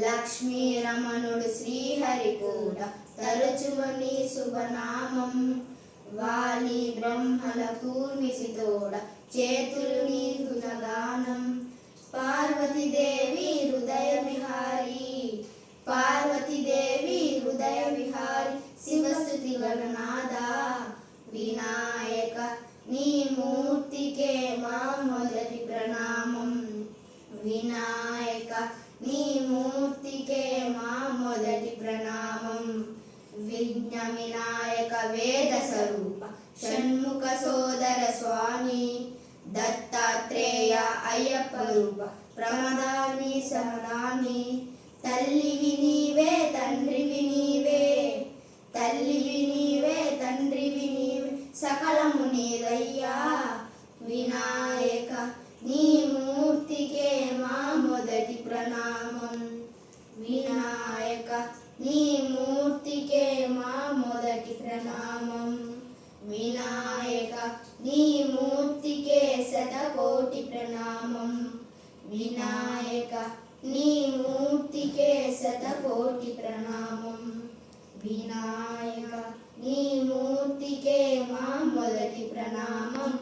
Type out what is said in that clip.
లక్ష్మీ రమణుడు శ్రీహరి కూడా తరచుమని శుభనామం వాలి బ్రహ్మల కూర్మిసి తోడ చేతులు నీ గుణగానం పార్వతీదేవి హృదయ విహారి పార్వతీదేవి హృదయ విహారి శివస్థుతి వలనాద వినాయక నీ మూర్తికే మా మొదటి ప్రణామం. వినా నీ మూర్తికే మా మొదటి ప్రణామం విఘ్న వినాయక వేద స్వరూప షణ్ముఖ సోదర స్వామి దత్తాత్రేయ అయ్యప్ప రూప ప్రమదాని సమదాని తల్లివి నీవే తండ్రివి నీవే తల్లివి నీవే తండ్రివి నీవే సకలము నీదయ్యా వినా నీ మూర్తికే మా మొదటి ప్రణామం వినాయక నీ మూర్తికే మా మొదటి ప్రణామం. వినాయక నీ మూర్తికే శతకోటి ప్రణామం. వినాయక నీ మూర్తికే శతకోటి ప్రణామం. వినాయక నీ మూర్తికే మా మొదటి ప్రణామం.